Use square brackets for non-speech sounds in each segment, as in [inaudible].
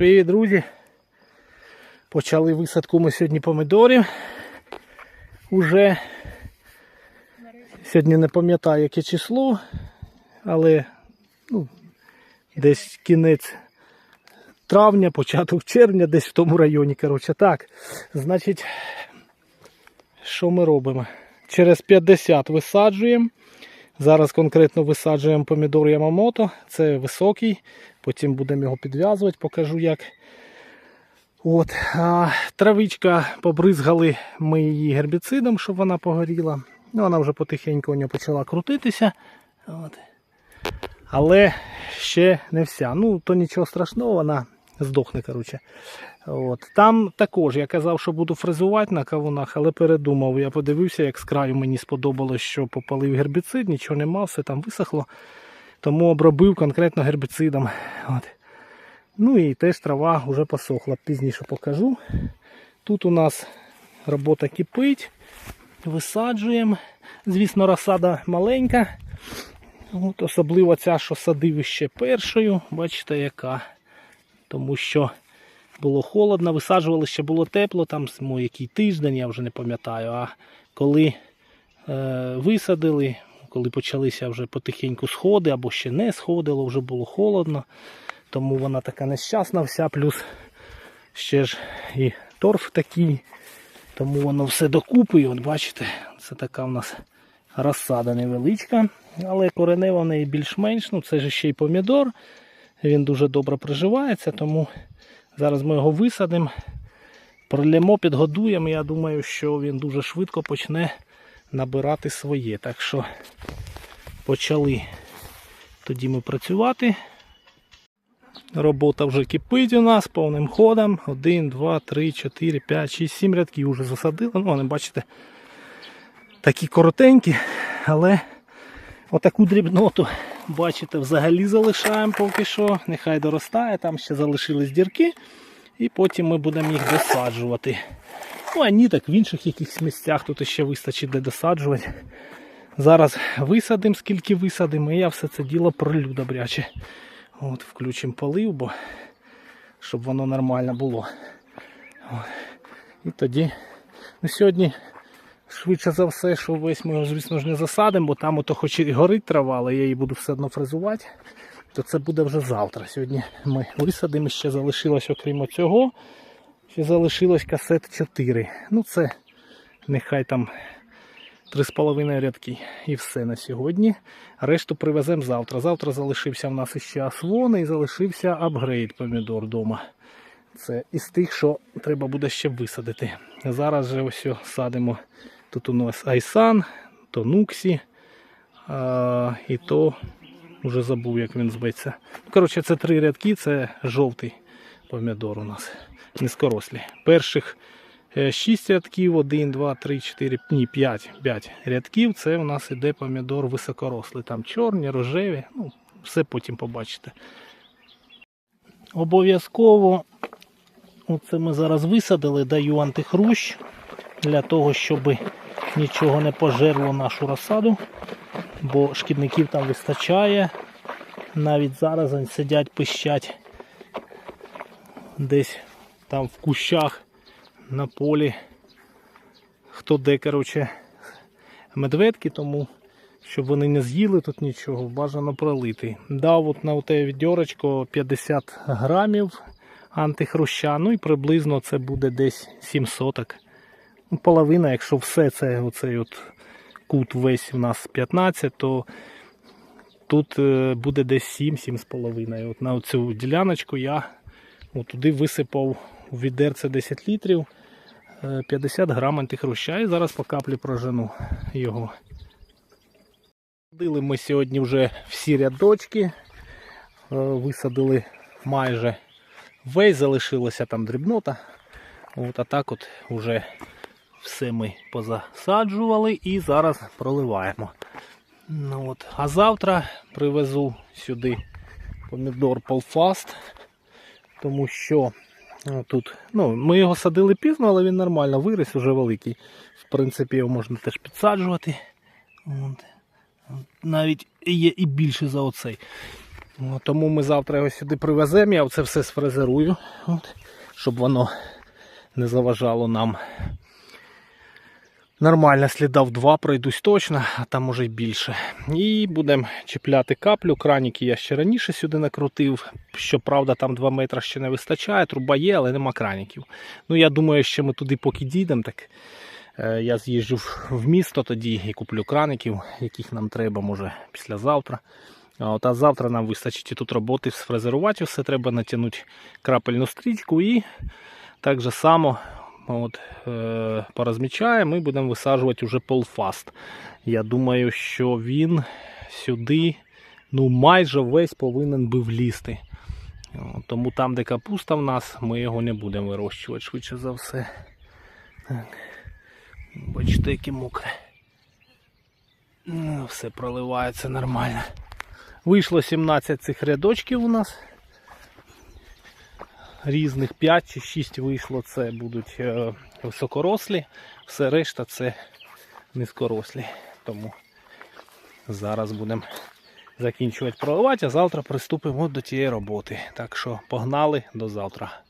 Привіт, друзі! Почали висадку ми сьогодні помидорів. Уже сьогодні не пам'ятаю яке число, але ну, десь кінець травня, початок червня, десь в тому районі. Коротше, так. Значить, що ми робимо? Через 50 висаджуємо. Зараз конкретно висаджуємо помідор Ямамото. Це високий. Потім будемо його підв'язувати, покажу як. От, а, Травичка побризгали ми її гербіцидом, щоб вона погоріла. Ну, Вона вже потихеньку у нього почала крутитися. От. Але ще не вся. Ну, то нічого страшного, вона здохне. коротше. От. Там також я казав, що буду фрезувати на кавунах, але передумав. Я подивився, як з краю мені сподобалось, що попалив гербіцид, нічого нема, все там висохло. Тому обробив конкретно гербіцидом. От. Ну і теж трава вже посохла, пізніше покажу. Тут у нас робота кипить, висаджуємо. Звісно, розсада маленька. От, особливо ця, що садив ще першою, бачите, яка. Тому що було холодно, висаджували, ще було тепло, там ну, який тиждень, я вже не пам'ятаю. А коли е, висадили, коли почалися вже потихеньку сходи, або ще не сходило, вже було холодно. Тому вона така нещасна вся, плюс ще ж і торф такий. Тому воно все докупи. І от бачите, це така в нас розсада невеличка. Але коренева в неї більш-менш. Ну це ж ще й помідор. Він дуже добре приживається, тому зараз ми його висадимо, пролємо, підгодуємо. Я думаю, що він дуже швидко почне набирати своє. Так що почали тоді ми працювати. Робота вже кипить у нас повним ходом. 1, 2, 3, 4, 5, 6, 7 рядків вже засадили. Ну, вони, бачите, такі коротенькі, але отаку дрібноту, бачите, взагалі залишаємо поки що. Нехай доростає, там ще залишились дірки. І потім ми будемо їх досаджувати. Ну, а ні, так в інших якихось місцях тут ще вистачить де досаджувати. Зараз висадимо, скільки висадимо, і я все це діло пролю добряче. От, Включимо полив, бо щоб воно нормально було. От. І тоді ну, сьогодні, швидше за все, що весь ми його, звісно ж, не засадимо, бо там ото хоч і горить трава, але я її буду все одно фрезувати, то це буде вже завтра. Сьогодні ми висадимо, ще залишилось, окрім цього, ще залишилось касет 4. Ну це нехай там 3,5 рядки і все на сьогодні. Решту привеземо завтра. Завтра залишився в нас ще асвон і залишився апгрейд помідор вдома. Це із тих, що треба буде ще висадити. Зараз же ось садимо. Тут у нас Айсан, то Нуксі, а, і то вже забув, як він зветься. Ну, Коротше, це три рядки, це жовтий помідор у нас. Низкорослі. Перших 6 рядків, 1, 2, 3, 4, ні, 5, 5 рядків. Це у нас іде помідор високорослий. Там чорні, рожеві, ну, все потім побачите. Обов'язково, оце ми зараз висадили, даю антихрущ для того, щоб нічого не пожерло нашу розсаду, бо шкідників там вистачає. Навіть зараз вони сидять, пищать десь там в кущах на полі. Хто де, коротше, медведки, тому щоб вони не з'їли тут нічого, бажано пролити. Дав от на те відьорочко 50 грамів антихруща, ну і приблизно це буде десь 7 соток. Ну, половина, якщо все це оцей от кут весь у нас 15, то тут е, буде десь 7-7,5. От на цю діляночку я туди висипав у відерце 10 літрів. 50 грам антихруща і зараз по каплі прожену його. Садили ми сьогодні вже всі рядочки, е, висадили майже весь, залишилося там дрібнота. От, А так от вже все ми позасаджували і зараз проливаємо. Ну, от. А завтра привезу сюди помідор Полфаст, тому що Тут, ну, Ми його садили пізно, але він нормально виріс, вже великий. В принципі, його можна теж підсаджувати. От. Навіть є і більше за оцей. Ну, Тому ми завтра його сюди привеземо, я це все сфрезерую, от, щоб воно не заважало нам. Нормально, слідав два пройдусь точно, а там може й більше. І будемо чіпляти каплю. Краніки я ще раніше сюди накрутив. Щоправда, там 2 метри ще не вистачає, труба є, але нема краніків. Ну, я думаю, що ми туди поки дійдемо, так е, я з'їжджу в- місто тоді і куплю краників, яких нам треба, може, післязавтра. От а завтра нам вистачить і тут роботи сфрезерувати все, треба натягнути крапельну стрічку і так же само от, е, порозмічаємо і будемо висаджувати вже полфаст. Я думаю, що він сюди ну, майже весь повинен би влізти. Тому там, де капуста в нас, ми його не будемо вирощувати швидше за все. Так. Бачите, яке мокре. Ну, Все проливається нормально. Вийшло 17 цих рядочків у нас. Різних 5 чи 6 вийшло, це будуть е, високорослі, все решта це низькорослі. Тому зараз будемо закінчувати проливати, а завтра приступимо до тієї роботи. Так що погнали до завтра.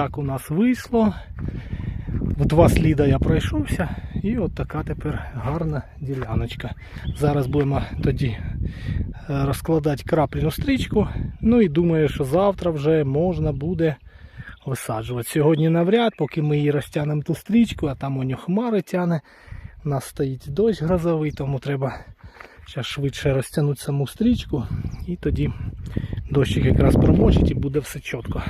Так у нас вийшло. В два сліда я пройшовся. І от така тепер гарна діляночка. Зараз будемо тоді е, розкладати крапельну стрічку. Ну і думаю, що завтра вже можна буде висаджувати. Сьогодні навряд, поки ми її розтягнемо ту стрічку, а там у нього хмари тяне. У нас стоїть дощ грозовий, тому треба зараз швидше розтягнути саму стрічку і тоді дощик якраз промочить і буде все чітко.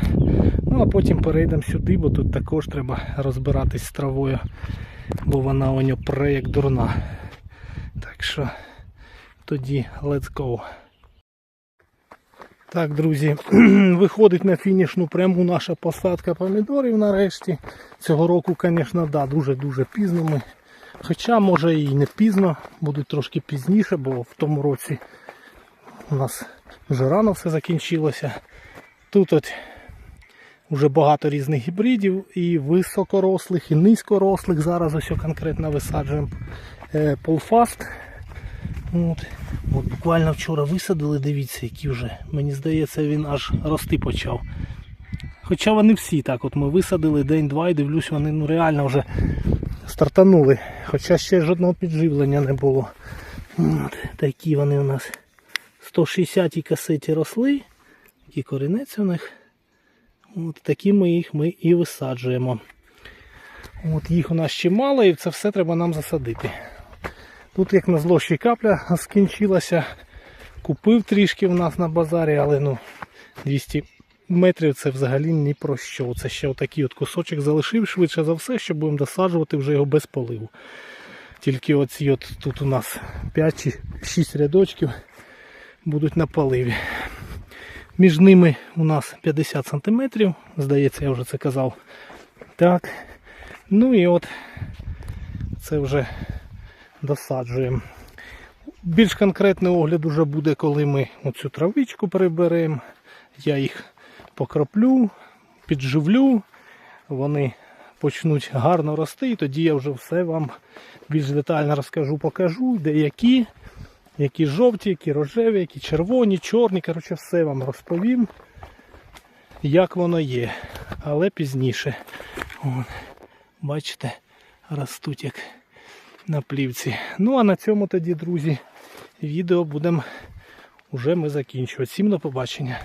Ну а потім перейдемо сюди, бо тут також треба розбиратись з травою, бо вона у нього пре як дурна. Так що тоді let's go. Так, друзі, [clears throat] виходить на фінішну пряму наша посадка помідорів нарешті. Цього року, звісно, да, дуже-дуже пізно ми. Хоча, може і не пізно, будуть трошки пізніше, бо в тому році у нас вже рано все закінчилося. Тут от вже багато різних гібридів, і високорослих, і низькорослих. Зараз ось конкретно висаджуємо е, полфаст. От. От буквально вчора висадили, дивіться, які вже. Мені здається, він аж рости почав. Хоча вони всі так, от ми висадили день-два і дивлюсь, вони ну, реально вже стартанули. Хоча ще жодного підживлення не було. От, такі вони у нас 160 касеті росли, такий корінець у них. От такі ми їх ми і висаджуємо. От їх у нас чимало і це все треба нам засадити. Тут, як на зло, ще капля скінчилася. Купив трішки в нас на базарі, але ну 200 метрів це взагалі ні про що. Це ще отакий от кусочок залишив швидше за все, що будемо досаджувати вже його без поливу. Тільки оці от тут у нас 5 чи 6 рядочків будуть на поливі. Між ними у нас 50 см, здається, я вже це казав. Так. Ну і от це вже досаджуємо. Більш конкретний огляд уже буде, коли ми оцю травичку приберемо. Я їх покроплю, підживлю, вони почнуть гарно рости, і тоді я вже все вам більш детально розкажу, покажу, де які, які жовті, які рожеві, які червоні, чорні. Коротше, все вам розповім, як воно є. Але пізніше. Вон, бачите, ростуть як на плівці. Ну а на цьому тоді, друзі, відео будемо вже ми закінчувати. Всім до побачення.